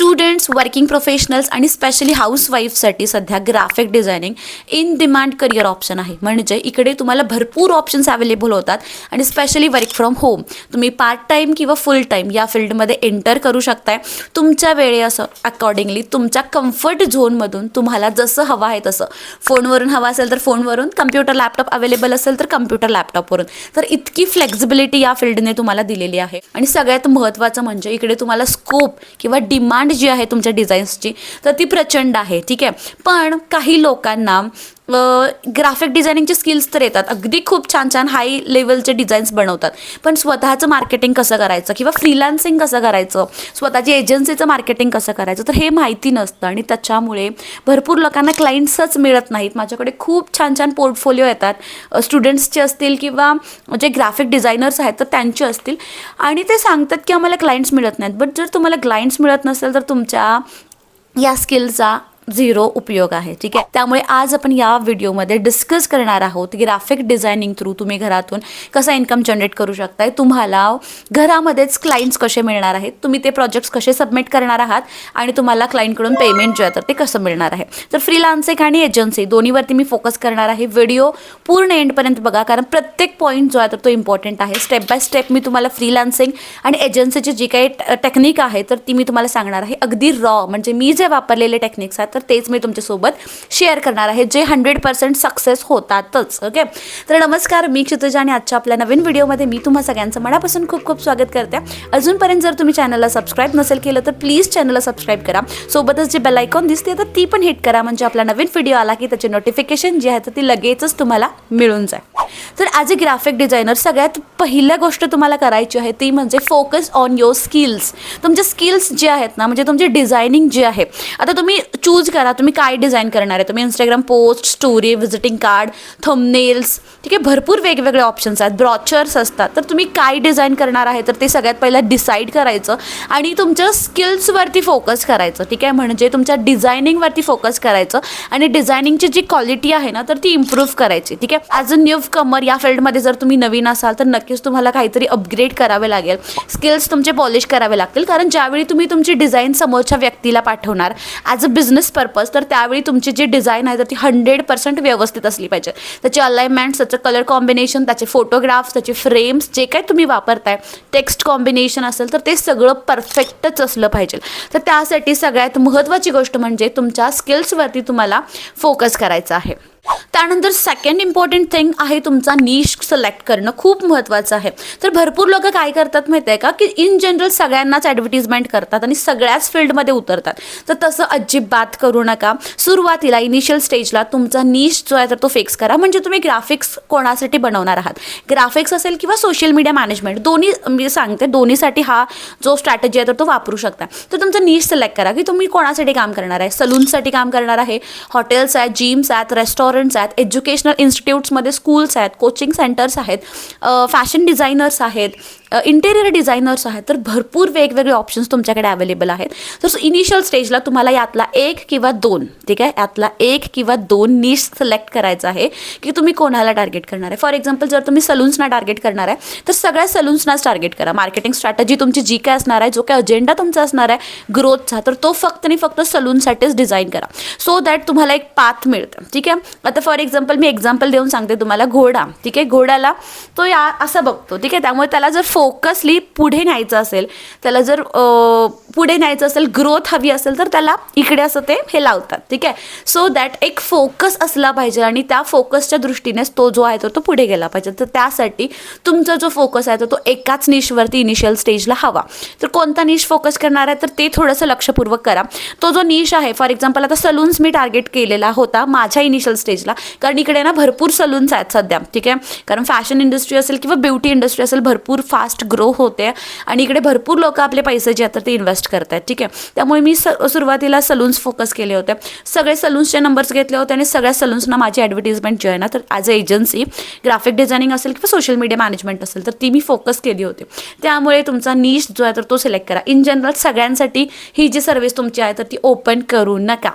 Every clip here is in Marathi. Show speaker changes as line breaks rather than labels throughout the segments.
स्टुडंट्स वर्किंग प्रोफेशनल्स आणि स्पेशली हाऊसवाईफसाठी सध्या graphic designing in demand career option आहे. म्हणजे इकडे तुम्हाला भरपूर ऑप्शन्स अवेलेबल होतात आणि स्पेशली वर्क फ्रॉम होम तुम्ही पार्ट टाईम किंवा फुल टाईम या फील्डमध्ये एंटर करू शकताय. तुमच्या वेळे असं अकॉर्डिंगली तुमच्या कम्फर्ट झोनमधून तुम्हाला जसं हवं आहे तसं. फोनवरून हवं असेल तर फोनवरून कम्प्युटर लॅपटॉप अवेलेबल असेल तर कम्प्युटर लॅपटॉपवरून तर इतकी फ्लेक्झिबिलिटी या फील्डने तुम्हाला दिलेली आहे. आणि सगळ्यात महत्त्वाचं म्हणजे इकडे तुम्हाला स्कोप किंवा डिमांड जी आहे तुमच्या डिझाईन्सची तर ती प्रचंड आहे ठीक आहे. पण काही लोकांना ग्राफिक डिझायनिंगचे स्किल्स तर येतात. अगदी खूप छान छान हाय लेवलचे डिझाईन्स बनवतात. पण स्वतःचं मार्केटिंग कसं करायचं किंवा फ्रीलान्सिंग कसं करायचं? स्वतःची एजन्सीचं मार्केटिंग कसं करायचं? तर हे माहिती नसतं आणि त्याच्यामुळे भरपूर लोकांना क्लायंट्सच मिळत नाहीत. माझ्याकडे खूप छान छान पोर्टफोलिओ येतात. स्टुडंट्सचे असतील किंवा जे ग्राफिक डिझायनर्स आहेत तर त्यांचे असतील. आणि ते सांगतात की आम्हाला क्लायंट्स मिळत नाहीत. बट जर तुम्हाला क्लायंट्स मिळत नसेल तर तुमच्या या स्किलचा झिरो उपयोग आहे ठीक आहे? त्यामुळे आज आपण या व्हिडिओमध्ये डिस्कस करणार आहोत ग्राफिक डिझायनिंग थ्रू तुम्ही घरातून कसा इन्कम जनरेट करू शकताय. तुम्हाला घरामध्येच क्लायंट्स कसे मिळणार आहेत तुम्ही ते प्रोजेक्ट्स कसे सबमिट करणार आहात आणि तुम्हाला क्लायंटकडून पेमेंट जे आहे तर ते कसं मिळणार आहे. तर फ्रीलान्सिंग आणि एजन्सी दोन्हीवरती मी फोकस करणार आहे. व्हिडिओ पूर्ण एंडपर्यंत बघा कारण प्रत्येक पॉईंट जो आहे तर तो इम्पॉर्टंट आहे. स्टेप बाय स्टेप मी तुम्हाला फ्रीलान्सिंग आणि एजन्सीची जी काही टेक्निक आहे तर ती मी तुम्हाला सांगणार आहे. अगदी रॉ म्हणजे मी जे वापरलेले टेक्निक्स आहेत तर तेच मी तुमच्यासोबत शेअर करणार आहे. जे हंड्रेड पर्सेंट सक्सेस होतातच ओके तर नमस्कार मी क्षितुजा आणि आजच्या आपल्या नवीन व्हिडिओमध्ये मी तुम्हा सगळ्यांचं मनापासून खूप खूप स्वागत करते. अजूनपर्यंत जर तुम्ही चॅनलला सबस्क्राईब नसेल केलं तर प्लीज चॅनलला सबस्क्राईब करा. सोबतच जे बेल आयकॉन दिसते तर ती पण हिट करा. म्हणजे आपला नवीन व्हिडिओ आला की त्याचे नोटिफिकेशन जी आहे तर ती लगेचच तुम्हाला मिळून जाईल. तर ॲज अ ग्राफिक डिझायनर सगळ्यात पहिल्या गोष्ट तुम्हाला करायची आहे ती म्हणजे फोकस ऑन युअर स्किल्स तुमचे स्किल्स जे आहेत ना म्हणजे तुमचे डिझायनिंग जे आहे आता तुम्ही चूज करा. तुम्ही काय डिझाईन करणार आहे? तुम्ही Instagram post story visiting card thumbnails ठीक आहे? भरपूर वेगवेगळे ऑप्शन्स आहेत. ब्रॉचर्स असतात. तर तुम्ही काय डिझाईन करणार आहे? तर ते सगळ्यात पहिलं डिसाईड करायचं आणि तुमच्या स्किल्सवरती फोकस करायचं ठीक आहे? म्हणजे तुमच्या डिझायनिंगवरती फोकस करायचं आणि डिझायनिंगची जी क्वालिटी आहे ना तर ती इम्प्रूव्ह करायची ठीक आहे? ॲज अ न्यू कमर या फील्डमध्ये जर तुम्ही नवीन असाल तर नक्कीच तुम्हाला काहीतरी अपग्रेड करावे लागेल. स्किल्स तुमचे पॉलिश करावे लागतील. कारण ज्यावेळी तुम्ही तुमची डिझाईन समोरच्या व्यक्तीला पाठवणार ॲज अ बिझनेस पर्पज तर त्यावेळी तुमची जी डिझाईन आहे तर ती हंड्रेड पर्सेंट व्यवस्थित असली पाहिजे. त्याचे अलाइनमेंट्स त्याचं कलर कॉम्बिनेशन त्याचे फोटोग्राफ्स त्याचे फ्रेम्स जे काही तुम्ही वापरताय टेक्स्ट कॉम्बिनेशन असेल तर ते सगळं परफेक्टच असलं पाहिजे. तर त्यासाठी सगळ्यात महत्त्वाची गोष्ट म्हणजे तुमच्या स्किल्सवरती तुम्हाला फोकस करायचा आहे. त्यानंतर सेकंड इम्पॉर्टंट थिंग आहे तुमचा निश सिलेक्ट करणं. खूप महत्त्वाचं आहे. तर भरपूर लोक काय करतात माहिती आहे का? की इन जनरल सगळ्यांनाच ॲडव्हर्टिजमेंट करतात आणि सगळ्याच फील्डमध्ये उतरतात. तर तसं अजिबात करू नका. सुरुवातीला इनिशियल स्टेजला तुमचा निश जो आहे तर तो फिक्स करा. म्हणजे तुम्ही ग्राफिक्स कोणासाठी बनवणार आहात? ग्राफिक्स असेल किंवा सोशल मीडिया मॅनेजमेंट दोन्ही मी सांगते दोन्हीसाठी हा जो स्ट्रॅटेजी आहे तर तो वापरू शकता. तर तुमचा नीश सिलेक्ट करा की तुम्ही कोणासाठी काम करणार आहे? सलूनसाठी काम करणार आहे? हॉटेल्स आहेत जिम्स आहेत रेस्टॉरंट रेस्टॉरंट्स आहेत एज्युकेशनल इन्स्टिट्यूट्समध्ये स्कूल्स आहेत कोचिंग सेंटर्स आहेत फॅशन डिझायनर्स आहेत इंटेरियर डिझायनर्स आहेत तर भरपूर वेगवेगळे ऑप्शन्स तुमच्याकडे अवेलेबल आहेत. तर इनिशियल स्टेजला तुम्हाला यातला एक किंवा दोन ठीक आहे? यातला एक किंवा दोन निश सिलेक्ट करायचं आहे की तुम्ही कोणाला टार्गेट करणार आहे. फॉर एक्झाम्पल जर तुम्ही सलून्सना टार्गेट करणार आहे तर सगळ्या सलून्सनाच टार्गेट करा. मार्केटिंग स्ट्रॅटजी तुमची जी काय असणार आहे जो काय अजेंडा तुमचा असणार आहे ग्रोथचा तर तो फक्त आणि फक्त सलूनसाठीच डिझाईन करा. सो दॅट तुम्हाला एक पाथ मिळतं ठीक आहे? आता फॉर एक्झाम्पल मी एक्झाम्पल देऊन सांगते तुम्हाला घोडा. ठीक आहे? घोड्याला तो या असं बघतो. ठीक आहे? त्यामुळे त्याला जर फोकसली पुढे न्यायचं असेल त्याला जर पुढे न्यायचं असेल ग्रोथ हवी असेल तर त्याला इकडे असं ते हे लावतात. ठीक आहे? सो दॅट एक फोकस असला पाहिजे आणि त्या फोकसच्या दृष्टीनेच तो जो आहे तर तो पुढे गेला पाहिजे. तर त्यासाठी तुमचा जो फोकस आहे तर तो एकाच निशवरती इनिशियल स्टेजला हवा. तर कोणता निश फोकस करणार आहे? तर ते थोडंसं लक्षपूर्वक करा. तो जो निश आहे फॉर एक्झाम्पल आता सलून्स मी टार्गेट केलेला होता माझ्या इनिशियल स्टेजला कारण इकडे ना भरपूर सलून्स आहेत सध्या. ठीक आहे? कारण फॅशन इंडस्ट्री असेल किंवा ब्युटी इंडस्ट्री असेल भरपूर फास्ट ग्रो होते. आणि इकडे भरपूर लोक आपले पैसे जे आहेत तर ते इन्व्हेस्ट करत करतायत ठीक आहे? त्यामुळे मी स सुरुवातीला सलून्स फोकस केले होते. सगळे सलून्सचे नंबर्स घेतले होते आणि सगळ्या सलून्सना माझी ॲडव्हर्टिजमेंट जी आहे. ना तर as a agency graphic designing असेल किंवा सोशल मीडिया मॅनेजमेंट असेल तर ती मी फोकस केली होती. त्यामुळे तुमचा नीश जो आहे तर तो सिलेक्ट करा. इन जनरल सगळ्यांसाठी ही जी सर्व्हिस तुमची आहे तर ती ओपन करू नका.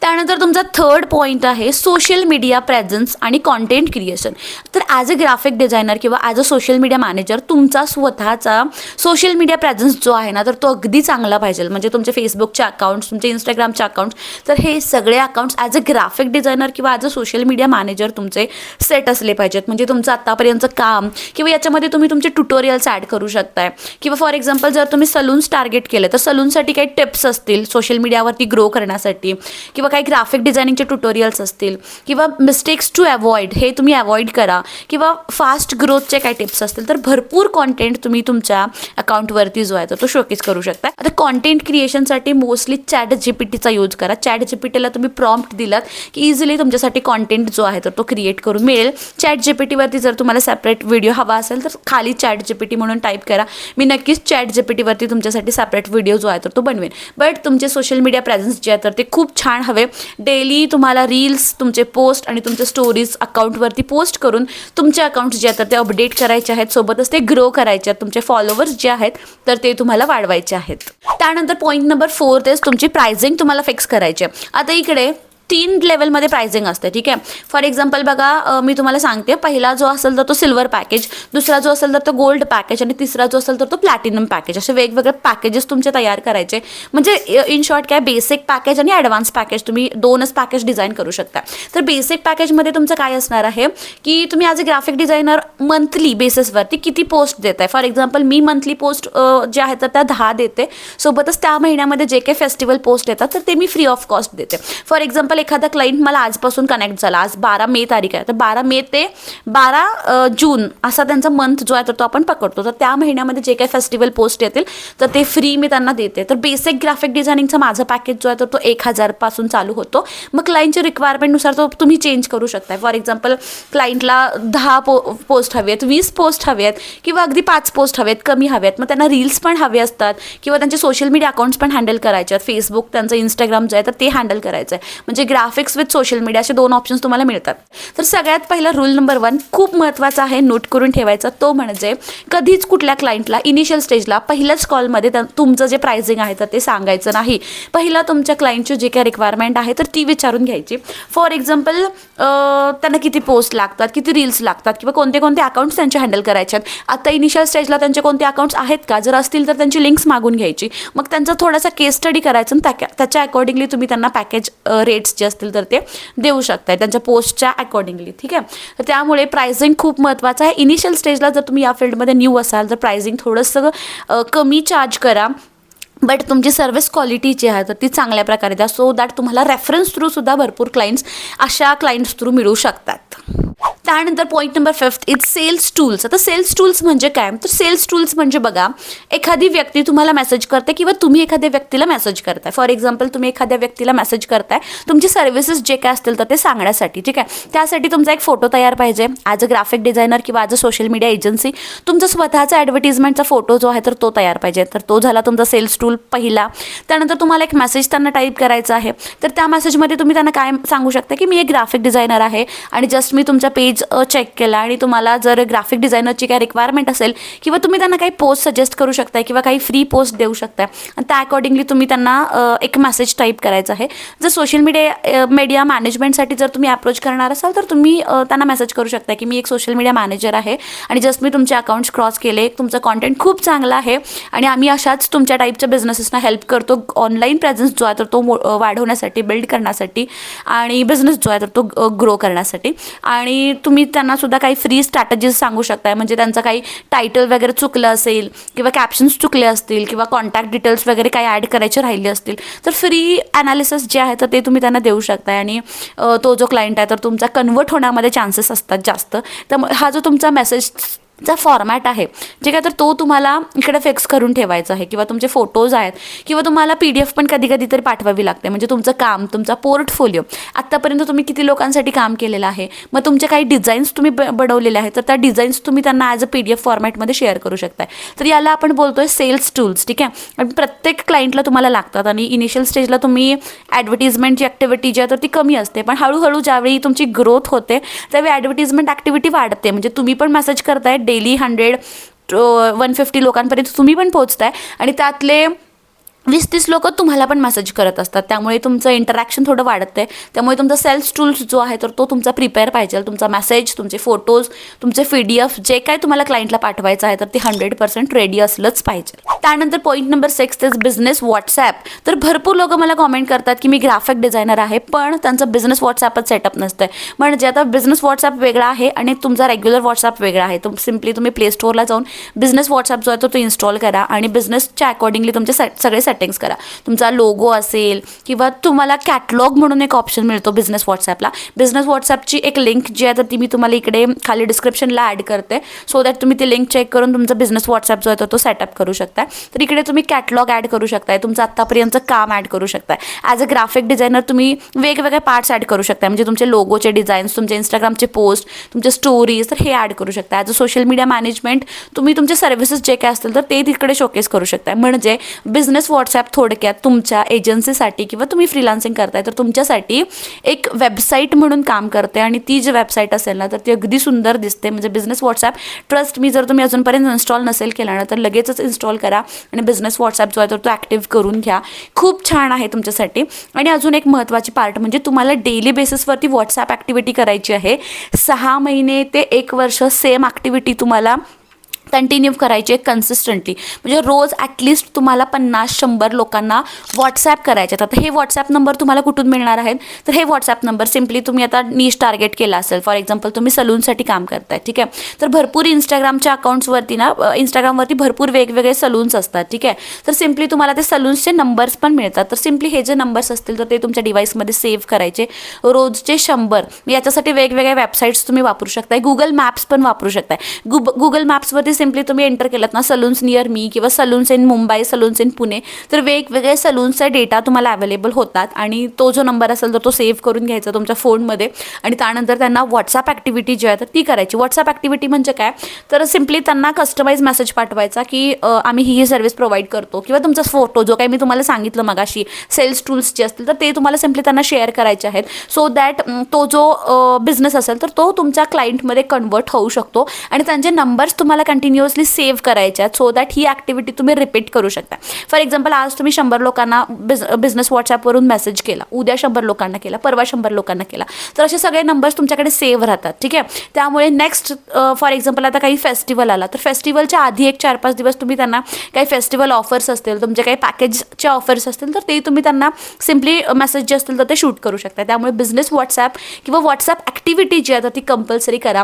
त्यानंतर तुमचा थर्ड पॉईंट आहे सोशल मीडिया प्रेझन्स आणि कॉन्टेंट क्रिएशन तर ॲज अ ग्राफिक डिझायनर किंवा as a social media manager तुमचा स्वतःचा सोशल मीडिया प्रेझन्स जो आहे ना तर तो अगदी चांगला पाहिजे. म्हणजे तुमचे फेसबुकचे अकाउंट्स तुमचे इंस्टाग्रामचे अकाउंट्स तर हे सगळे accounts as a graphic designer किंवा as a social media manager तुमचे सेट असले पाहिजेत. म्हणजे तुमचं आत्तापर्यंतचं काम किंवा याच्यामध्ये तुम्ही तुमचे ट्युटोरियल्स ॲड करू शकताय. किंवा फॉर एक्झाम्पल जर तुम्ही सलून्स टार्गेट केले तर सलूनसाठी काही टिप्स असतील सोशल मीडियावरती ग्रो करण्यासाठी. किंवा काही ग्राफिक डिझायनिंगचे ट्युटोरियल्स असतील किंवा मिस्टेक्स टू अवॉइड हे तुम्ही अवॉइड करा किंवा फास्ट ग्रोथचे काही टिप्स असतील तर भरपूर कॉन्टेंट तुम्ही तुमच्या अकाउंटवरती जो आहे तो तो शोकेस करू शकता. आता कॉन्टेंट क्रिएशनसाठी मोस्टली चॅट जीपीटीचा यूज करा. चॅट जीपीटीला तुम्ही प्रॉम्प्ट दिलात की इझिली तुमच्यासाठी कॉन्टेंट जो आहे तर तो क्रिएट करून मिळेल. चॅट जीपीटीवरती जर तुम्हाला सेपरेट व्हिडिओ हवा असेल तर खाली चॅट जीपीटी म्हणून टाईप करा. मी नक्कीच चॅट जीपीटीवरती तुमच्यासाठी सेपरेट व्हिडिओ जो आहे तर तो बनवेन. बट तुमचे सोशल मीडिया प्रेझेन्स जे आहे तर ते खूप छान हवे. डेली तुम्हाला रील्स तुमचे पोस्ट आणि तुमचे स्टोरीज अकाउंटवरती पोस्ट करून तुमचे अकाउंट जे आहेत ते अपडेट करायचे आहेत. सोबतच ते ग्रो करायचे आहेत. तुमचे फॉलोअर्स जे आहेत तर ते तुम्हाला वाढवायचे आहेत. त्यानंतर पॉईंट नंबर फोर तेच तुमची प्रायझिंग तुम्हाला फिक्स करायची आहे. आता इकडे तीन लेवलमध्ये प्राइसिंग असते ठीक आहे? फॉर एक्झाम्पल बघा मी तुम्हाला सांगते पहिला जो असेल तर तो सिल्वर पॅकेज दुसरा जो असेल तर तो गोल्ड पॅकेज आणि तिसरा जो असेल तर तो प्लॅटिनम पॅकेज असे वेगवेगळे पॅकेजेस तुमचे तयार करायचे. म्हणजे इन शॉर्ट काय बेसिक पॅकेज आणि ॲडव्हान्स पॅकेज तुम्ही दोनच पॅकेज डिझाईन करू शकता. तर बेसिक पॅकेजमध्ये तुमचं काय असणार आहे की तुम्ही as a graphic designer monthly बेसिसवरती किती पोस्ट देत आहे फॉर एक्झाम्पल मी मंथली पोस्ट जे आहेत तर त्या दहा देते. सोबतच त्या महिन्यामध्ये जे काही फेस्टिवल पोस्ट येतात तर ते मी फ्री ऑफ कॉस्ट देते. फॉर एक्झाम्पल एखादा क्लाइंट मला आजपासून कनेक्ट झाला. आज बारा मे तारीख आहे. तर बारा मे ते बारा जून असा त्यांचा मंथ जो आहे तर तो आपण पकडतो. तर त्या महिन्यामध्ये जे काही फेस्टिवल पोस्ट येतील तर ते फ्री मी त्यांना देते. तर बेसिक ग्राफिक डिझायनिंगचा माझं पॅकेज जो आहे तर तो एक हजारपासून चालू होतो. मग क्लायंटच्या रिक्वायरमेंटनुसार तो तुम्ही चेंज करू शकता फॉर एक्झाम्पल क्लायंटला दहा पो पोस्ट हवे आहेत वीस पोस्ट हवे आहेत किंवा अगदी पाच पोस्ट हवे आहेत कमी हवे आहेत. मग त्यांना रील्स पण हवे असतात किंवा त्यांचे सोशल मीडिया अकाउंट्स पण हँडल करायचे आहेत. फेसबुक त्यांचं इंस्टाग्राम जे आहे तर ते हँडल करायचं आहे म्हणजे ग्राफिक्स विथ सोशल मीडिया असे दोन ऑप्शन्स तुम्हाला मिळतात. तर सगळ्यात पहिला रूल नंबर वन खूप महत्त्वाचा आहे नोट करून ठेवायचा. तो म्हणजे कधीच कुठल्या क्लायंटला इनिशियल स्टेजला पहिल्याच कॉलमध्ये तुमचं जे प्राइसिंग आहे तर ते सांगायचं नाही. पहिला तुमच्या क्लायंटची जे काही रिक्वायरमेंट आहे तर ती विचारून घ्यायची. फॉर एक्झाम्पल त्यांना किती पोस्ट लागतात किती रील्स लागतात किंवा कोणते कोणते अकाउंट्स त्यांचे हँडल करायचे आहेत. आता इनिशियल स्टेजला त्यांचे कोणते अकाउंट्स आहेत का? जर असतील तर त्यांची लिंक्स मागून घ्यायची. मग त्यांचा थोडासा केस स्टडी करायचा आणि त्या त्याच्या अकॉर्डिंगली तुम्ही त्यांना पॅकेज रेट्स जे असतील तर ते देऊ शकताय त्यांच्या पोस्टच्या अकॉर्डिंगली ठीक आहे? तर त्यामुळे प्राइसिंग खूप महत्त्वाचं आहे. इनिशियल स्टेजला जर तुम्ही या फील्डमध्ये न्यू असाल तर प्राइसिंग थोडंसं कमी चार्ज करा. बट तुमची सर्व्हिस क्वालिटी जी आहे तर ती चांगल्या प्रकारे द्या. सो दॅट तुम्हाला रेफरन्स थ्रू सुद्धा भरपूर क्लायंट्स अशा क्लायंट्स थ्रू मिळू शकतात. त्यानंतर point number fifth is sales tools आता सेल्स टूल्स म्हणजे काय? तर सेल्स टूल्स म्हणजे बघा एखादी व्यक्ती तुम्हाला मेसेज करते किंवा तुम्ही एखाद्या व्यक्तीला मेसेज करताय. फॉर एक्झाम्पल तुम्ही एखाद्या व्यक्तीला मेसेज करताय. तुमची सर्व्हिसेस जे काय असतील तर ते सांगण्यासाठी ठीक आहे? त्यासाठी तुमचा एक फोटो तयार पाहिजे. ॲज अ ग्राफिक डिझायनर किंवा as a social media agency तुमचा स्वतःचा ॲडव्हर्टिजमेंटचा फोटो जो आहे तर तो तयार पाहिजे. तर तो झाला तुमचा सेल्स टूल पहिला. त्यानंतर तुम्हाला एक मेसेज त्यांना टाईप करायचा आहे. तर त्या मेसेजमध्ये तुम्ही त्यांना काय सांगू शकता की मी एक ग्राफिक डिझायनर आहे आणि जस्ट मी तुमचा पेज चेक केला आणि तुम्हाला जर ग्राफिक डिझायनरची काय रिक्वायरमेंट असेल किंवा तुम्ही त्यांना काही पोस्ट सजेस्ट करू शकताय किंवा काही फ्री पोस्ट देऊ शकताय आणि त्या अकॉर्डिंगली तुम्ही त्यांना एक मेसेज टाईप करायचा आहे. जर सोशल मीडिया मीडिया मॅनेजमेंटसाठी जर तुम्ही अप्रोच करणार असाल तर तुम्ही त्यांना मेसेज करू शकता की मी एक सोशल मीडिया मॅनेजर आहे आणि जस्ट मी तुमचे अकाउंट्स क्रॉस केले तुमचं कॉन्टेंट खूप चांगलं आहे आणि आम्ही अशाच तुमच्या टाईपच्या बिझनेसेसना हेल्प करतो. ऑनलाईन प्रेझेन्स जो आहे तर तो मो- वाढवण्यासाठी बिल्ड करण्यासाठी आणि बिझनेस जो आहे तर तो ग्रो करण्यासाठी. आणि तुम्ही त्यांना सुद्धा काही फ्री स्ट्रॅटजीज सांगू शकताय. म्हणजे त्यांचं काही टायटल वगैरे चुकलं असेल किंवा कॅप्शन्स चुकले असतील किंवा कॉन्टॅक्ट डिटेल्स वगैरे काही ॲड करायचे राहिले असतील तर फ्री ॲनालिसिस जे आहे तर ते तुम्ही त्यांना देऊ शकताय. आणि तो जो क्लायंट आहे तर तुमचा कन्वर्ट होण्यामध्ये चान्सेस असतात जास्त. त्यामुळे हा जो तुमचा मेसेज चा फॉर्मॅट आहे. जे काय तर तो तुम्हाला इकडे फिक्स करून ठेवायचा आहे किंवा तुमचे फोटोज आहेत किंवा तुम्हाला पी डी एफ पण कधी कधी तरी पाठवावी लागते. म्हणजे तुमचं काम तुमचा पोर्टफोलिओ आत्तापर्यंत तुम्ही किती लोकांसाठी काम केलेलं आहे? मग तुमचे काही डिझाईन्स तुम्ही ब बनवलेले आहेत तर त्या डिझाईन्स तुम्ही त्यांना as a P D F फॉर्मॅटमध्ये शेअर करू शकताय. तर याला आपण बोलतो आहे सेल्स टूल्स ठीक आहे? आणि प्रत्येक क्लायंटला तुम्हाला लागतात आणि इनिशियल स्टेजला तुम्ही ॲडव्हर्टिजमेंटची ॲक्टिव्हिटी जी आहे तर ती कमी असते. पण हळूहळू ज्यावेळी तुमची ग्रोथ होते त्यावेळी ॲडव्हर्टिजमेंट ॲक्टिव्हिटी वाढते. म्हणजे तुम्ही पण मेसेज करताय डेली हंड्रेड वन फिफ्टी लोकांपर्यंत तुम्ही पण पोहोचताय. आणि त्यातले वीस तीस लोक तुम्हाला पण मेसेज करत असतात. त्यामुळे तुमचं इंटरॅक्शन थोडं वाढत आहे त्यामुळे तुमचा सेल्स टूल्स जो आहे तर तो तुमचा प्रिपेअर पाहिजे. तुमचा मेसेज तुमचे फोटोज तुमचे पी डी एफ जे काय तुम्हाला क्लायंटला पाठवायचं आहे तर ते हंड्रेड पर्सेंट रेडी असलंच पाहिजे. त्यानंतर point number six is business WhatsApp तर भरपूर लोक मला कॉमेंट करतात की मी ग्राफिक डिझायनर आहे पण त्यांचं बिझनेस व्हॉट्सॲपच सेटअप नसतं आहे म्हणजे आता बिझनेस व्हॉट्सॲप वेगळा आहे आणि तुमचा रेग्युलर व्हॉट्सॲप वेगळा आहे. तुम सिम्पली तुम्ही प्ले स्टोअरला जाऊन बिझनेस व्हॉट्सॲप जो आहे तो इन्स्टॉल करा आणि बिझनेसच्या अकॉर्डिंगली तुमचे सेट सगळे सेटिंग्स करा. तुमचा लोगो असेल किंवा तुम्हाला कॅटलॉग म्हणून एक ऑप्शन मिळतो बिझनेस व्हॉट्सॲपला बिझनेस व्हॉट्सॲपची एक लिंक जी आहे तर ती मी तुम्हाला इकडे खाली डिस्क्रिप्शनला ॲड करते. सो दॅट तुम्ही ती लिंक चेक करून तुमचा बिझनेस व्हॉट्सॲप जो आहे तो- सेटअप करू शकता तर इकडे तुम्ही कॅटलॉग ॲड करू शकताय. तुमचं आत्तापर्यंतचं काम ॲड करू शकताय. ॲज अ ग्राफिक डिझायनर तुम्ही वेगवेगळे पार्ट्स ॲड करू शकता म्हणजे तुमचे लोगोचे डिझाईन्स तुमचे इंस्टाग्रामचे पोस्ट तुमचे स्टोरीज तर हे ॲड करू शकता as a social media management तुम्ही तुमचे सर्व्हिसेस जे काय असतील तर ते तिकडे शोकेस करू शकताय. म्हणजे बिझनेस व्हॉट्सॲप थोडक्यात तुमच्या एजन्सीसाठी किंवा तुम्ही फ्रीलान्सिंग करताय तर तुमच्यासाठी एक वेबसाईट म्हणून काम करते आणि ती जी वेबसाईट असेल ना तर ती अगदी सुंदर दिसते. म्हणजे बिझनेस व्हॉट्सॲप ट्रस्ट मी जर तुम्ही अजूनपर्यंत इन्स्टॉल नसेल केला ना तर लगेचच इन्स्टॉल करा आणि बिझनेस व्हॉट्सॲप जो आहे तर तो ॲक्टिव्ह करून घ्या. खूप छान आहे तुमच्यासाठी. आणि अजून एक महत्त्वाची पार्ट म्हणजे तुम्हाला डेली बेसिसवरती व्हॉट्सॲप ॲक्टिव्हिटी करायची आहे. सहा महिने ते एक वर्ष सेम ॲक्टिव्हिटी तुम्हाला कंटिन्यू करायचे कन्सिस्टंटली म्हणजे रोज ॲटलिस्ट तुम्हाला पन्नास शंभर लोकांना व्हॉट्सॲप करायचे आहेत. आता हे व्हॉट्सॲप नंबर तुम्हाला कुठून मिळणार आहेत तर हे व्हॉट्सॲप नंबर सिम्पली तुम्ही आता नीश टार्गेट केला असेल. फॉर एक्झाम्पल तुम्ही सलूनसाठी काम करताय ठीक आहे? तर भरपूर इंस्टाग्रामच्या अकाउंट्सवरती ना इंस्टाग्रामवरती भरपूर वेगवेगळे सलून्स असतात ठीक आहे? तर सिम्पली तुम्हाला ते सलून्सचे नंबर्स पण मिळतात. तर सिम्पली हे जे नंबर्स असतील तर ते तुमच्या डिव्हाइसमध्ये सेव्ह करायचे. रोजचे शंभर. याच्यासाठी वेगवेगळ्या वेबसाईट्स तुम्ही वापरू शकताय. गुगल मॅप्स पण वापरू शकताय. गुब गुगल मॅप्सवरती सिम्पली तुम्ही एंटर केलात ना सलून्स नियर मी किंवा salons in Mumbai salons in Pune तर वेगवेगळे सलून्सचा डेटा तुम्हाला अवेलेबल होतात आणि तो जो नंबर असेल तर तो सेव्ह करून घ्यायचा तुमच्या फोनमध्ये आणि त्यानंतर त्यांना व्हॉट्सअप ॲक्टिव्हिटी जी आहे तर ती करायची. व्हॉट्सअप ॲक्टिव्हिटी म्हणजे काय? तर सिम्पली त्यांना कस्टमाइज मेसेज पाठवायचा की आम्ही ही ही सर्व्हिस प्रोव्हाइड करतो. किंवा तुमचा फोटो जो काही मी तुम्हाला सांगितलं मगाशी सेल्स टूल्स जे असतील तर ते तुम्हाला सिम्पली त्यांना शेअर करायचे आहेत. सो दॅट तो जो बिझनेस असेल तर तो तुमच्या क्लायंटमध्ये कन्वर्ट होऊ शकतो. आणि त्यांचे नंबर्स तुम्हाला कंटिन्यू कंटिन्युअसली सेव्ह करायच्या सो दॅट ही ॲक्टिव्हिटी तुम्ही रिपीट करू शकता. फॉर एक्झाम्पल आज तुम्ही शंभर लोकांना बिझ बिझनेस व्हॉट्सॲपवरून मेसेज केला उद्या शंभर लोकांना केला परवा शंभर लोकांना केला. तर असे सगळे नंबर्स तुमच्याकडे सेव्ह राहतात ठीक आहे? त्यामुळे नेक्स्ट फॉर एक्झाम्पल आता काही फेस्टिवल आला तर फेस्टिवलच्या आधी एक चार पाच दिवस तुम्ही त्यांना काही फेस्टिवल ऑफर्स असतील तुमचे काही पॅकेजचे ऑफर्स असतील तर ते तुम्ही त्यांना सिम्पली मेसेज जे असतील तर ते शूट करू शकता. त्यामुळे बिझनेस व्हॉट्सॲप किंवा व्हॉट्सॲप ॲक्टिव्हिटी जी आहे तर ती कंपल्सरी करा.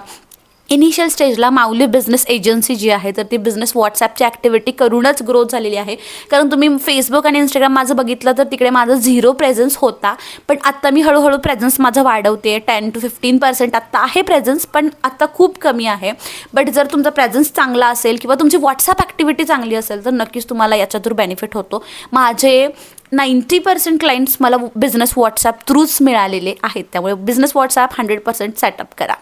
इनिशियल स्टेजला माऊली बिझनेस एजन्सी जी आहे तर ती बिझनेस व्हॉट्सॲपची ॲक्टिव्हिटी करूनच ग्रोथ झालेली आहे. कारण तुम्ही फेसबुक आणि इंस्टाग्राम माझं बघितलं तर तिकडे माझा झिरो प्रेझन्स होता. पण आत्ता मी हळूहळू प्रेझन्स माझं वाढवते टेन टू फिफ्टीन पर्सेंट आत्ता आहे प्रेझन्स पण आत्ता खूप कमी आहे. बट जर तुमचा प्रेझन्स चांगला असेल किंवा तुमची व्हॉट्सअप ॲक्टिव्हिटी चांगली असेल तर नक्कीच तुम्हाला याच्यातून बेनिफिट होतो. माझे नाईंटी पर्सेंट क्लायंट्स मला बिझनेस व्हॉट्सॲप थ्रूच मिळालेले आहेत. त्यामुळे business WhatsApp hundred percent setup करा.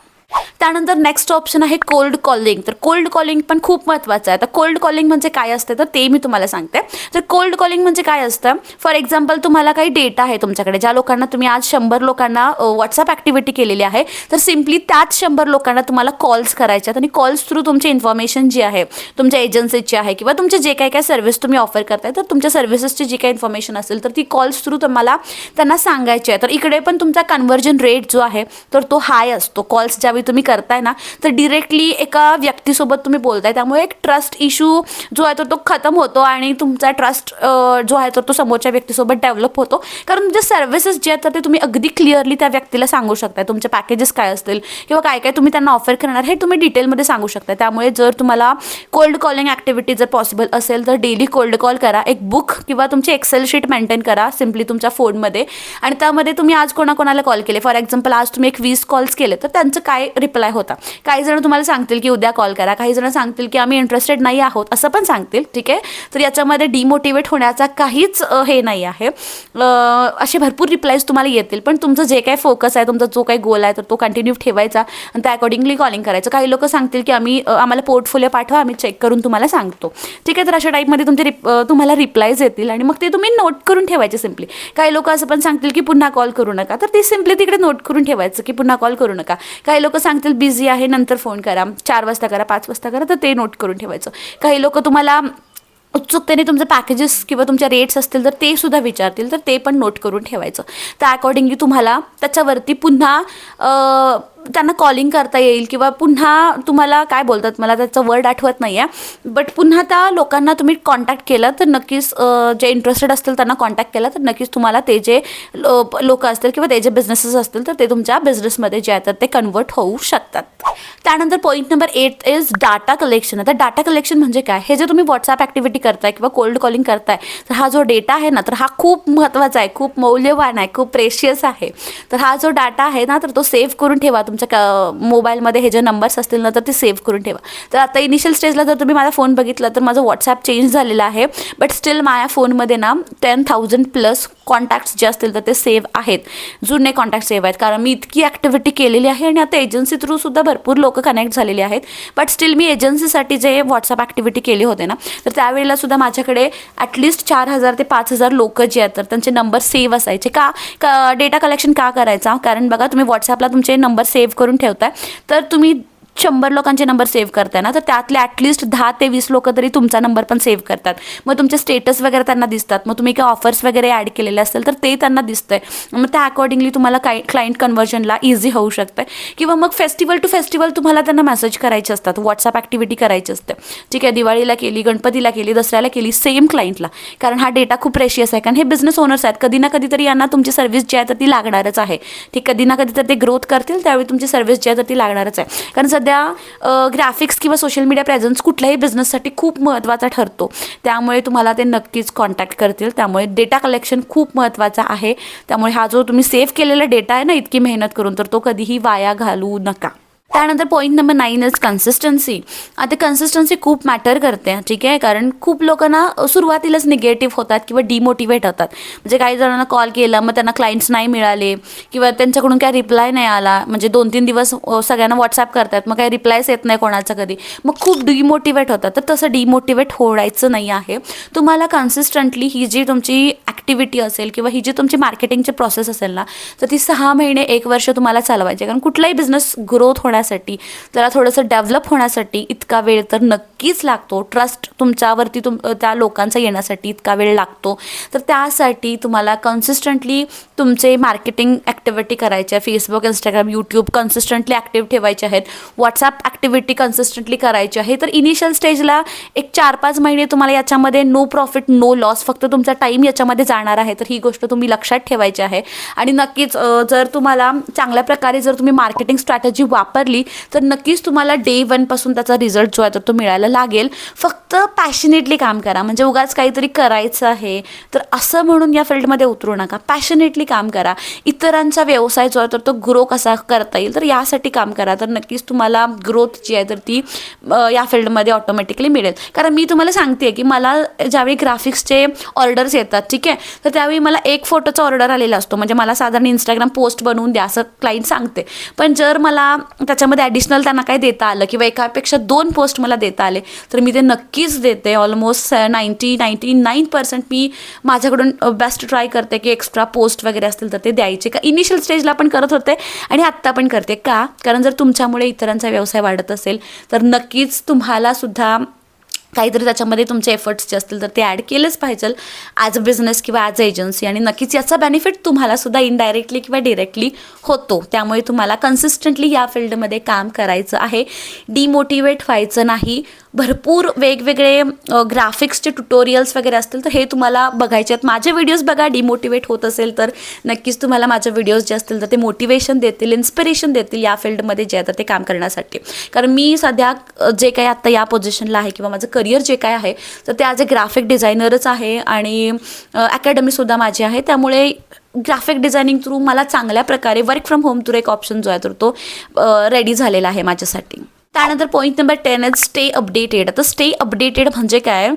त्यानंतर नेक्स्ट ऑप्शन आहे कोल्ड कॉलिंग तर कोल्ड कॉलिंग पण खूप महत्त्वाचं आहे. आता कोल्ड कॉलिंग म्हणजे काय असतं तर ते मी तुम्हाला सांगते. तर कोल्ड कॉलिंग म्हणजे काय असतं? फॉर एक्झाम्पल तुम्हाला काही डेटा आहे तुमच्याकडे. ज्या लोकांना तुम्ही आज शंभर लोकांना व्हॉट्सअप ॲक्टिव्हिटी केलेली आहे तर सिम्पली त्याच शंभर लोकांना तुम्हाला कॉल्स करायचे आहेत आणि कॉल्स थ्रू तुमची इन्फॉर्मेशन जी आहे तुमच्या एजन्सीची आहे किंवा तुमचे जे काही काय सर्व्हिस तुम्ही ऑफर करताय तर तुमच्या सर्व्हिसेसची जी काही इन्फॉर्मेशन असेल तर ती कॉल्स थ्रू तुम्हाला त्यांना सांगायची आहे. तर इकडे पण तुमचा कन्व्हर्जन रेट जो आहे तर तो हाय असतो. कॉल्स ज्यावेळी तुम्ही करताय ना तर डिरेक्टली एका व्यक्तीसोबत तुम्ही बोलताय. त्यामुळे एक ट्रस्ट इश्यू जो आहे तर तो खतम होतो आणि तुमचा ट्रस्ट जो आहे तर तो समोरच्या व्यक्तीसोबत डेव्हलप होतो. कारण तुमचे सर्व्हिसेस जे आहेत तर ते तुम्ही अगदी क्लिअरली त्या व्यक्तीला सांगू शकताय. तुमचे पॅकेजेस काय असतील किंवा काय काय तुम्ही त्यांना ऑफर करणार हे तुम्ही डिटेलमध्ये सांगू शकता त्यामुळे जर तुम्हाला कोल्ड कॉलिंग ॲक्टिव्हिटी जर पॉसिबल असेल तर डेली कोल्ड कॉल करा. एक बुक किंवा तुमची एक्सेल शीट मेंटेन करा सिम्पली तुमच्या फोनमध्ये आणि त्यामध्ये तुम्ही आज कोणाकोणाला कॉल केले. फॉर एक्झाम्पल आज तुम्ही एक वीस कॉल्स केले तर त्यांचं काय रिप्लाय होता. काही जण तुम्हाला सांगतील की उद्या कॉल करा. काही जण सांगतील की आम्ही इंटरेस्टेड नाही आहोत असं पण सांगतील. ठीक आहे? तर याच्यामध्ये डिमोटिवेट होण्याचा काहीच हे नाही आहे. असे भरपूर रिप्लायज तुम्हाला येतील. पण तुमचं जे काही फोकस आहे तुमचा जो काही गोल आहे तर तो कंटिन्यू ठेवायचा आणि त्या अकॉर्डिंगली कॉलिंग करायचं. काही लोक सांगतील की आम्ही आम्हाला पोर्टफोलिओ पाठवा आम्ही चेक करून तुम्हाला सांगतो. ठीक आहे? तर अशा टाईपमध्ये तुमचे रिप तुम्हाला रिप्लायज येतील आणि मग ते तुम्ही नोट करून ठेवायचे सिम्पली काही लोक असं पण सांगतील की पुन्हा कॉल करू नका. तर ते सिम्पली तिकडे नोट करून ठेवायचं की पुन्हा कॉल करू नका. काही लोक सांगतील बिझी आहे नंतर फोन करा. चार वाजता करा पाच वाजता करा तर ते नोट करून ठेवायचं. काही लोक तुम्हाला उत्सुकतेने तुमचे पॅकेजेस किंवा तुमच्या रेट्स असतील तर ते सुद्धा विचारतील तर ते पण नोट करून ठेवायचं. त्या अकॉर्डिंगली तुम्हाला त्याच्यावरती पुन्हा त्यांना कॉलिंग करता येईल किंवा पुन्हा तुम्हाला काय बोलतात मला त्याचं वर्ड आठवत नाही आहे बट पुन्हा त्या लोकांना तुम्ही कॉन्टॅक्ट केलं तर नक्कीच जे इंटरेस्टेड असतील त्यांना कॉन्टॅक्ट केला तर नक्कीच तुम्हाला ते जे लोक असतील किंवा ते जे बिझनेसेस असतील तर ते तुमच्या बिझनेसमध्ये जे आहे तर ते कन्वर्ट होऊ शकतात. त्यानंतर point number eight is data collection आता डाटा कलेक्शन म्हणजे काय? हे जे तुम्ही व्हॉट्सअप ॲक्टिव्हिटी करताय किंवा कोल्ड कॉलिंग करताय तर हा जो डेटा आहे ना तर हा खूप महत्त्वाचा आहे खूप मौल्यवान आहे खूप प्रेशियस आहे. तर हा जो डाटा आहे ना तर तो सेव्ह करून ठेवा तुमच्या क मोबाईलमध्ये हे जे नंबर्स असतील ना तर ते सेव्ह करून ठेवा. तर आता इनिशियल स्टेजला जर तुम्ही माझा फोन बघितला तर माझं व्हॉट्सॲप चेंज झालेलं आहे. बट स्टील माझ्या फोनमध्ये ना टेन थाउजंड प्लस कॉन्टॅक्ट्स जे असतील तर ते सेव्ह आहेत. जुने कॉन्टॅक्ट सेव्ह आहेत. कारण मी इतकी ॲक्टिव्हिटी केलेली आहे आणि आता एजन्सी थ्रूसुद्धा भरपूर लोक कनेक्ट झालेली आहेत. बट स्टील मी एजन्सीसाठी जे व्हॉट्सअप ॲक्टिव्हिटी केली होते ना तर त्यावेळेला सुद्धा माझ्याकडे ॲटलिस्ट चार हजार ते पाच हजार लोक जे आहेत तर त्यांचे नंबर सेव्ह असायचे. का? का डेटा कलेक्शन का करायचा? कारण बघा तुम्ही व्हॉट्सअपला तुमचे नंबर सेव्ह करून ठेवताय. तर तुम्ही शंभर लोकांचे नंबर सेव्ह करताय ना तर त्यातले ॲटलिस्ट दहा ते वीस लोक तरी तुमचा नंबर पण सेव्ह करतात. मग तुमचे स्टेटस वगैरे त्यांना दिसतात. मग तुम्ही काय ऑफर्स वगैरे ॲड केलेले असेल तर ते त्यांना दिसतंय. मग त्या अकॉर्डिंगली तुम्हाला काय क्लायंट कन्व्हर्जनला इझी होऊ शकतं किंवा मग फेस्टिवल टू फेस्टिवल तुम्हाला त्यांना मेसेज करायचे असतात. व्हॉट्सअप ॲक्टिव्हिटी करायची असते. ठीक आहे दिवाळीला केली गणपतीला केली दसऱ्याला केली सेम क्लायंटला कारण हा डेटा खूप प्रेशियस आहे. कारण हे बिझनेस ओनर्स आहेत. कधी ना कधी तरी यांना तुमची सर्व्हिस जी आहे तर ती लागणारच आहे. ठीक कधी ना कधी तर ते ग्रोथ करतील त्यावेळी तुमची सर्व्हिस जी आहे तर ती लागणारच आहे. कारण सध्या ग्राफिक्स किंवा सोशल मीडिया प्रेझन्स कुठल्याही बिझनेससाठी खूप महत्त्वाचा ठरतो. त्यामुळे तुम्हाला ते नक्कीच कॉन्टॅक्ट करतील. त्यामुळे डेटा कलेक्शन खूप महत्त्वाचा आहे. त्यामुळे हा जो तुम्ही सेव्ह केलेला डेटा आहे ना इतकी मेहनत करून तर तो कधीही वाया घालू नका. त्यानंतर point number nine is consistency आता कन्सिस्टन्सी खूप मॅटर करते ठीक आहे? कारण खूप लोकांना सुरुवातीलाच निगेटिव्ह होतात किंवा डिमोटिवेट होतात. म्हणजे काही जणांना कॉल केला मग त्यांना क्लायंट्स नाही मिळाले किंवा त्यांच्याकडून काय रिप्लाय नाही आला म्हणजे दोन तीन दिवस सगळ्यांना व्हॉट्सअप करतात मग काही रिप्लायच येत नाही कोणाचा कधी. मग खूप डिमोटिवेट होतात. तर तसं डिमोटिवेट होण्याचं नाही आहे. तुम्हाला कन्सिस्टंटली ही जी तुमची ॲक्टिव्हिटी असेल किंवा ही जी तुमची मार्केटिंगची प्रोसेस असेल ना तर ती सहा महिने एक वर्ष तुम्हाला चालवायची आहे. कारण कुठलाही बिझनेस ग्रोथ होण्यासाठी त्याला थोडंसं डेव्हलप होण्यासाठी इतका वेळ तर नक्कीच लागतो. ट्रस्ट तुमच्यावरती तुम त्या लोकांचा येण्यासाठी इतका वेळ लागतो. तर त्यासाठी तुम्हाला कन्सिस्टंटली तुमचे मार्केटिंग ॲक्टिव्हिटी करायच्या Facebook Instagram YouTube consistently active ठेवायचे आहेत. व्हॉट्सॲप ॲक्टिव्हिटी कन्सिस्टंटली करायची आहे. तर इनिशियल स्टेजला एक चार पाच महिने तुम्हाला याच्यामध्ये नो प्रॉफिट नो लॉस फक्त तुमचा टाईम याच्यामध्ये जाणार आहे तर ही गोष्ट तुम्ही लक्षात ठेवायची आहे. आणि नक्कीच जर तुम्हाला चांगल्या प्रकारे जर तुम्ही मार्केटिंग स्ट्रॅटेजी वापरली तर नक्कीच तुम्हाला डे वनपासून त्याचा रिझल्ट जो आहे तर तो मिळायला लागेल. फक्त पॅशनेटली काम करा. म्हणजे उगाच काहीतरी करायचं आहे तर असं म्हणून या फील्डमध्ये उतरू नका. पॅशनेटली काम करा. इतरांचा व्यवसाय जो आहे तर तो ग्रो कसा करता येईल तर यासाठी काम करा. तर नक्कीच तुम्हाला ग्रोथ जी आहे तर ती या फील्डमध्ये ऑटोमॅटिकली मिळेल. कारण मी तुम्हाला सांगते की मला ज्यावेळी ग्राफिक्सचे ऑर्डर्स येतात ठीक आहे तर त्यावेळी मला एक फोटोचा ऑर्डर आलेला असतो. म्हणजे मला साधारण इंस्टाग्राम पोस्ट बनवून द्या असं क्लायंट सांगते. पण जर मला त्याच्यामध्ये ॲडिशनल त्यांना काय देता आलं किंवा एकापेक्षा दोन पोस्ट मला देता आले तर मी ते नक्कीच देते. Almost ninety ninety nine percent मी माझ्याकडून बेस्ट ट्राय करते की एक्स्ट्रा पोस्ट वगैरे असतील तर ते द्यायचे. का इनिशियल स्टेजला पण करत होते आणि आत्ता पण करते. का? कारण जर तुमच्यामुळे इतरांचा व्यवसाय वाढत असेल तर नक्कीच तुम्हाला सुद्धा काहीतरी त्याच्यामध्ये तुमचे एफर्ट्स जे असतील तर ते ॲड केलेच पाहिजे. ॲज अ बिझनेस किंवा ॲज अ एजन्सी आणि नक्कीच याचा बेनिफिट तुम्हाला सुद्धा इनडायरेक्टली किंवा डिरेक्टली होतो. त्यामुळे तुम्हाला कन्सिस्टंटली या फील्डमध्ये काम करायचं आहे. डिमोटिवेट व्हायचं नाही. भरपूर वेगवेगळे ग्राफिक्सचे ट्युटोरियल्स वगैरे असतील तर हे तुम्हाला बघायचे आहेत. माझे व्हिडिओज बघा डिमोटिवेट होत असेल तर नक्कीच तुम्हाला माझे व्हिडिओज जे असतील तर ते मोटिवेशन देतील इन्स्पिरेशन देतील या फील्डमध्ये जे आता ते काम करण्यासाठी. कारण मी सध्या जे काही आत्ता या पोझिशनला आहे किंवा माझं करिअर जे काय आहे तर ते ॲज अ ग्राफिक डिझायनरच आहे आणि अकॅडमीसुद्धा माझी आहे. त्यामुळे ग्राफिक डिझायनिंग थ्रू मला चांगल्या प्रकारे वर्क फ्रॉम होम थ्रू एक ऑप्शन जो आहे तर तो रेडी झालेला आहे माझ्यासाठी. त्यानंतर पॉईंट नंबर टेन आहे स्टे अपडेटेड आता स्टे अपडेटेड म्हणजे काय?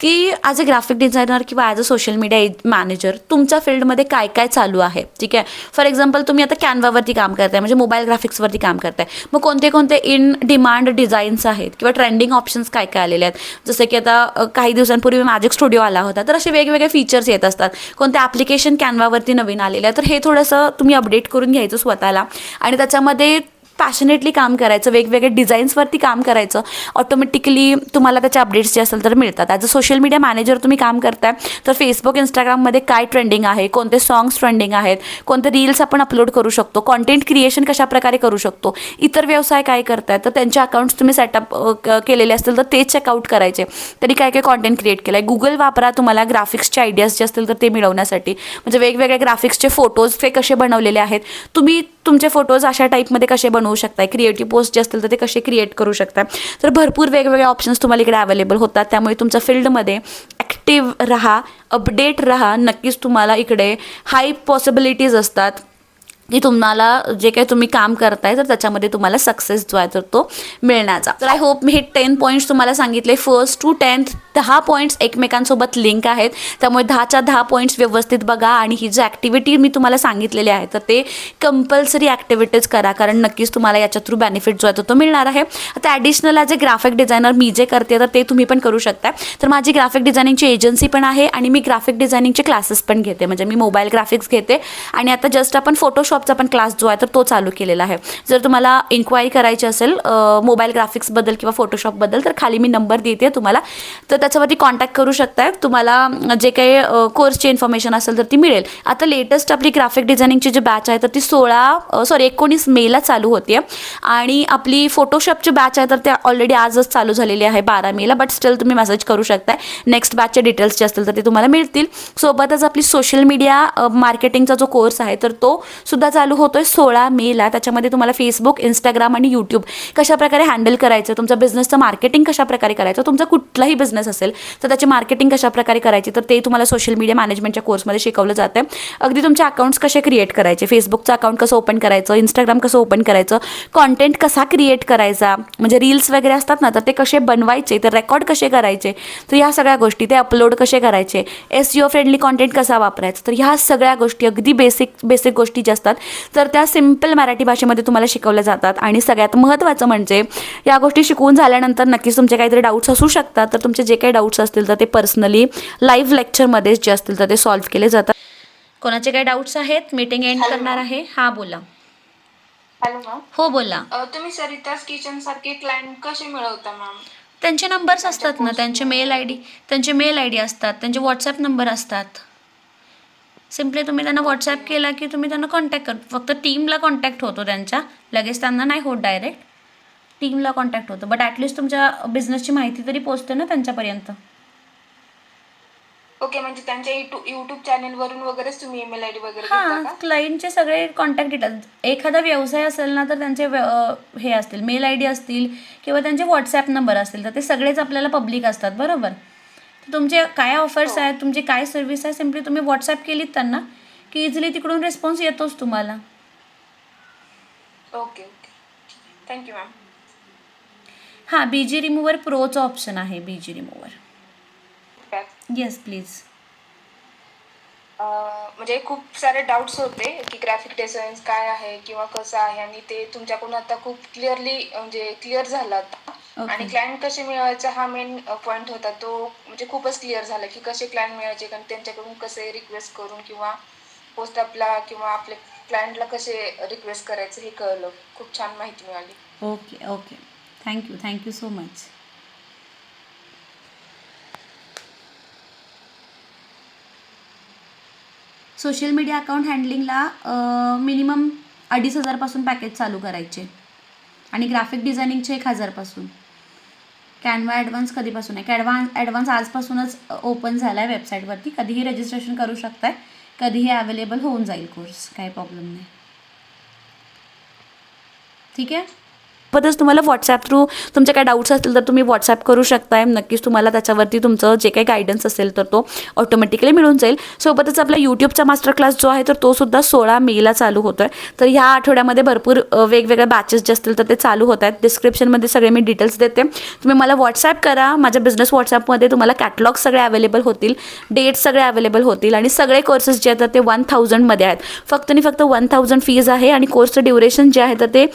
की ॲज अ ग्राफिक डिझायनर किंवा as a social media manager तुमच्या फील्डमध्ये काय काय चालू आहे? ठीक आहे? फॉर एक्झाम्पल तुम्ही आता कॅनवावरती काम करताय म्हणजे मोबाईल ग्राफिक्सवरती काम करताय. मग कोणते कोणते इन डिमांड डिझाईन्स आहेत किंवा ट्रेंडिंग ऑप्शन्स काय काय आलेले आहेत? जसं की आता काही दिवसांपूर्वी मॅजिक स्टुडिओ आला होता तर असे वेगवेगळे फीचर्स येत असतात. कोणते ॲप्लिकेशन कॅनवावरती नवीन आलेले आहे तर हे थोडंसं तुम्ही अपडेट करून घ्यायचं स्वतःला. आणि त्याच्यामध्ये पॅशनेटली काम करायचं वेगवेगळे डिझाईन्सवरती काम करायचं ऑटोमॅटिकली तुम्हाला त्याचे अपडेट्स जे असेल तर मिळतात. As a social media manager तुम्ही काम करताय तर फेसबुक इंस्टाग्राममध्ये काय ट्रेंडिंग आहे कोणते सॉंग्स ट्रेंडिंग आहेत कोणते रील्स आपण अपलोड करू शकतो कॉन्टेंट क्रिएशन कशा प्रकारे करू शकतो इतर व्यवसाय काय करतायत तर त्यांचे अकाउंट्स तुम्ही सेटअप केलेले असतील तर ते चेकआउट करायचे. त्यांनी काय काय कॉन्टेंट क्रिएट केलं आहे गुगल वापरा तुम्हाला ग्राफिक्सचे आयडियाज जे असतील तर ते मिळवण्यासाठी. म्हणजे वेगवेगळ्या ग्राफिक्सचे फोटोज ते कसे बनवलेले आहेत? तुम्ही तुमचे फोटोज अशा टाईपमध्ये कसे बनवू शकताय? क्रिएटिव्ह पोस्ट जे असतील तर ते कसे क्रिएट करू शकता तर भरपूर वेगवेगळे ऑप्शन्स तुम्हाला इकडे अवेलेबल होतात. त्यामुळे तुमच्या फील्डमध्ये ॲक्टिव्ह राहा अपडेट राहा. नक्कीच तुम्हाला इकडे हाय पॉसिबिलिटीज असतात. की तुम्हाला जे काही तुम्ही काम करताय तर त्याच्यामध्ये तुम्हाला सक्सेस जो आहे तर तो मिळण्याचा. तर आय होप मी हे टेन पॉईंट्स तुम्हाला सांगितले. फर्स्ट टू टेन्थ दहा पॉईंट्स एकमेकांसोबत लिंक आहेत. त्यामुळे दहाच्या दहा पॉईंट्स व्यवस्थित बघा आणि ही जी ॲक्टिव्हिटी मी तुम्हाला सांगितलेली आहे तर ते कंपल्सरी ॲक्टिव्हिटीज करा. कारण नक्कीच तुम्हाला याच्या थ्रू बेनिफिट जो आहे तो तो मिळणार आहे. आता additional as a graphic designer मी जे करते तर ते तुम्ही पण करू शकता तर माझी ग्राफिक डिझायनिंगची एजन्सी पण आहे आणि मी ग्राफिक डिझायनिंगचे क्लासेस पण घेते. म्हणजे मी मोबाईल ग्राफिक्स घेते. आणि आता जस्ट आपण फोटोशॉप फोटोशॉपचा पण क्लास जो आहे तर तो चालू केलेला आहे. जर तुम्हाला इन्क्वायरी करायची असेल मोबाईल ग्राफिक्सबद्दल किंवा फोटोशॉपबद्दल तर खाली मी नंबर देते तुम्हाला. तर त्याच्यावरती कॉन्टॅक्ट करू शकताय. तुम्हाला जे काही कोर्सची इन्फॉर्मेशन असेल तर ती मिळेल. आता लेटेस्ट आपली ग्राफिक डिझायनिंगची जी बॅच आहे तर ती सोळा सॉरी एकोणीस मेला चालू होते आणि आपली फोटोशॉपची बॅच आहे तर त्या ऑलरेडी आजच चालू झालेली आहे बारा मेला बट स्टील तुम्ही मेसेज करू शकताय. नेक्स्ट बॅचचे डिटेल्स जे असतील तर ते तुम्हाला मिळतील. सोबतच आपली सोशल मीडिया मार्केटिंगचा जो कोर्स आहे तर तो सुद्धा चालू होतोय सोळा मेला. त्याच्यामध्ये तुम्हाला फेसबुक इंस्टाग्राम आणि यूट्यूब कशाप्रकारे हँडल करायचं? तुमचं बिझनेसचं मार्केटिंग कशाप्रकारे करायचं? तुमचा कुठलाही बिझनेस असेल तर त्याची मार्केटिंग कशाप्रकारे करायची? तर ते तुम्हाला सोशल मीडिया मॅनेजमेंटच्या कोर्समध्ये शिकवलं जातं अगदी तुमचे अकाउंट्स कसे क्रिएट करायचे? फेसबुकचं अकाउंट कसं ओपन करायचं? इंस्टाग्राम कसं ओपन करायचं? कॉन्टेंट कसा क्रिएट करायचा? म्हणजे रील्स वगैरे असतात ना तर ते कसे बनवायचे? तर रेकॉर्ड कसे करायचे? तर ह्या सगळ्या गोष्टी ते अपलोड कसे करायचे? एस फ्रेंडली कॉन्टेंट कसा वापरायचा? तर ह्या सगळ्या गोष्टी अगदी बेसिक बेसिक गोष्टी ज्या असतात तर त्या सिंपल मराठी भाषेमध्ये तुम्हाला शिकवल्या जातात. आणि सगळ्यात महत्त्वाचं म्हणजे या गोष्टी शिकवून झाल्यानंतर नक्कीच तुमचे काहीतरी डाऊट्स असू शकतात. तर तुमचे जे काही डाऊट्स असतील तर ते पर्सनली लाईव्ह लेक्चरमध्ये जे असतील तर ते सॉल्व्ह केले जातात. कोणाचे काही डाऊट्स आहेत? मीटिंग एंड करणार आहे. हां बोला.
हॅलो
हो बोला.
तुम्ही सरिताज किचन सारखे क्लायंट कसे मिळवता मॅम
त्यांचे नंबर्स असतात ना त्यांचे मेल आय डी त्यांचे मेल आय डी असतात त्यांचे व्हॉट्सॲप नंबर असतात. सिम्पली तुम्ही त्यांना व्हॉट्सॲप केला की तुम्ही त्यांना कॉन्टॅक्ट कर. फक्त टीमला कॉन्टॅक्ट होतो त्यांच्या लगेच त्यांना नाही होत डायरेक्ट टीमला कॉन्टॅक्ट होतो. बट ॲटलिस्ट तुमच्या बिझनेसची माहिती तरी पोचते ना त्यांच्यापर्यंत.
ओके म्हणजे त्यांच्या युट्यूब चॅनेल वरून वगैरेच तुम्ही ईमेल आयडी वगैरे
हां
का?
क्लायंटचे सगळे कॉन्टॅक्ट डिटेल्स एखादा व्यवसाय असेल ना तर त्यांचे हे असतील. मेल आय डी असतील किंवा त्यांचे व्हॉट्सॲप नंबर असतील तर ते सगळेच आपल्याला पब्लिक असतात. बरोबर? तुमचे काय ऑफर्स आहेत? तुमची काय सर्व्हिस आहे? सिम्पली तुम्ही व्हॉट्सॲप केलीत त्यांना की इझिली तिकडून रिस्पॉन्स येतोच तुम्हाला.
ओके ओके थँक्यू मॅम
हां बी जी रिमूव्हर प्रोचं ऑप्शन आहे B G remover yes please
म्हणजे खूप सारे डाऊट्स होते की ग्राफिक डिझाईन्स काय आहे किंवा कसं आहे आणि ते तुमच्याकडून आता खूप क्लिअरली म्हणजे क्लिअर झाला आता. आणि क्लायंट कसे मिळवायचा हा मेन पॉईंट होता. तो म्हणजे खूपच क्लिअर झाला की कसे क्लायंट मिळायचे कारण त्यांच्याकडून कसे रिक्वेस्ट करून किंवा पोस्ट आपला किंवा आपल्या क्लायंटला कसे रिक्वेस्ट करायचं हे कळलं. खूप छान माहिती मिळाली.
Okay okay thank you thank you so much social media account हँडलिंगला minimum अडीच हजारपासून पॅकेज चालू करायचे. आणि ग्राफिक डिझायनिंगचे एक हजारपासून कॅनवा ॲडव्हान्स कधीपासून आहे? कॅडव्हान्स ॲडव्हान्स आजपासूनच ओपन झाला आहे वेबसाईटवरती कधीही रजिस्ट्रेशन करू शकताय. कधीही अवेलेबल होऊन जाईल कोर्स काही प्रॉब्लेम नाही. ठीक आहे? सोबतच तुम्हाला व्हॉट्सॲप थ्रू तुमचे काय डाऊट्स असतील तर तुम्ही व्हॉट्सॲप करू शकताय. नक्कीच तुम्हाला त्याच्यावरती तुमचं जे काही गायडन्स असेल तर तो ऑटोमॅटिकली मिळून जाईल. सोबतच आपला यूट्यूबचा मास्टर क्लास जो आहे तर तो सुद्धा सोळा मेला चालू होतो आहे तर ह्या आठवड्यामध्ये भरपूर वेगवेगळ्या बॅचेस जे असतील तर ते चालू होत आहेत. डिस्क्रिप्शनमध्ये सगळे मी डिटेल्स देते. तुम्ही मला व्हॉट्सॲप करा. माझ्या बिझनेस व्हॉट्सॲपमध्ये तुम्हाला कॅटलॉग सगळे अवेलेबल होतील. डेट सगळे अवेलेबल होतील. आणि सगळे कोर्सेस जे आहेत ते वन थाउजंडमध्ये आहेत. फक्त आणि फक्त वन थाउजंड फीज आहे आणि कोर्सचं ड्युरेशन जे आहे तर ते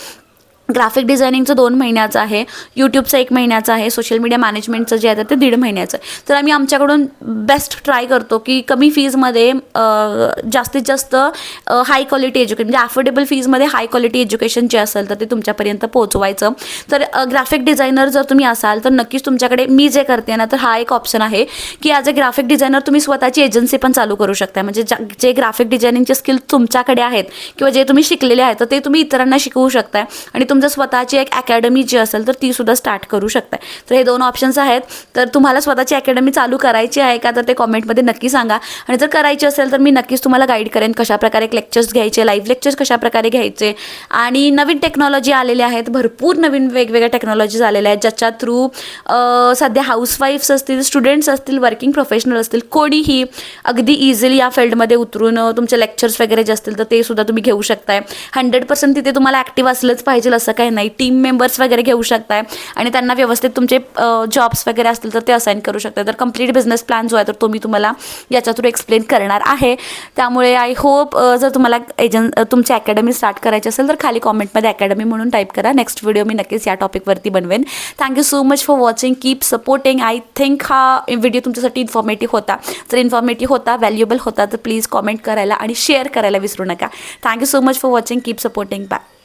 ग्राफिक डिझायनिंगचं दोन महिन्याचं आहे यूट्यूबचं एक महिन्याचं आहे सोशल मीडिया मॅनेजमेंटचं जे आहे ते दीड महिन्याचं आहे. तर आम्ही आमच्याकडून बेस्ट ट्राय करतो की कमी फीजमध्ये जास्तीत जास्त हाय क्वालिटी एज्युकेशन म्हणजे अफोर्डेबल फीजमध्ये हाय क्वालिटी एज्युकेशन जे असेल तर ते तुमच्यापर्यंत पोहोचवायचं. तर ग्राफिक डिझायनर जर तुम्ही असाल तर नक्कीच तुमच्याकडे मी जे करते ना तर हा एक ऑप्शन आहे की ॲज अ ग्राफिक डिझायनर तुम्ही स्वतःची एजन्सी पण चालू करू शकता म्हणजे ज्या- जे ग्राफिक डिझायनिंगचे स्किल तुमच्याकडे आहेत किंवा जे तुम्ही शिकलेले आहेत तर ते तुम्ही इतरांना शिकवू शकताय. आणि तुमचं स्वतःची एक अकॅडमी जी असेल तर ती सुद्धा स्टार्ट करू शकताय. तर हे दोन ऑप्शन्स आहेत. तर तुम्हाला स्वतःची अकॅडमी चालू करायची आहे का तर ते कॉमेंटमध्ये नक्की सांगा. आणि जर करायची असेल तर मी नक्कीच तुम्हाला गाईड करेन कशाप्रकारे लेक्चर्स घ्यायचे लाईव्ह लेक्चर्स कशाप्रकारे घ्यायचे. आणि नवीन टेक्नॉलॉजी आलेल्या आहेत भरपूर नवीन वेगवेगळ्या टेक्नॉलॉजीज आलेल्या आहेत ज्याच्या थ्रू सध्या हाऊसवाईफ्स असतील स्टुडंट्स असतील वर्किंग प्रोफेशनल असतील कोणीही अगदी इझिली या फील्डमध्ये उतरून तुमचे लेक्चर्स वगैरे जे असतील तर ते सुद्धा तुम्ही घेऊ शकताय. हंड्रेड पर्सेंट तिथे तुम्हाला ॲक्टिव्ह असलंच पाहिजे असं असं काही नाही. टीम मेंबर्स वगैरे घेऊ शकताय. आणि त्यांना व्यवस्थित तुमचे जॉब्स वगैरे असतील तर ते असाइन करू शकताय. तर कंप्लीट बिझनेस प्लॅन जो आहे तर तो मी तुम्हाला याच्या थ्रू एक्सप्लेन करणार आहे. त्यामुळे आय होप जर तुम्हाला एजन तुमची अकॅडमी स्टार्ट करायची असेल तर खाली कॉमेंटमध्ये अकॅडमी म्हणून टाईप करा. नेक्स्ट व्हिडिओ मी नक्कीच या टॉपिकवरती बनवेन. Thank you so much for watching keep supporting I think हा व्हिडिओ तुमच्यासाठी इन्फॉर्मेटिव्ह होता. जर इन्फॉर्मेटिव्ह होता व्हॅल्युएबल होता तर प्लीज कॉमेंट करायला आणि शेअर करायला विसरू नका. Thank you so much for watching keep supporting bye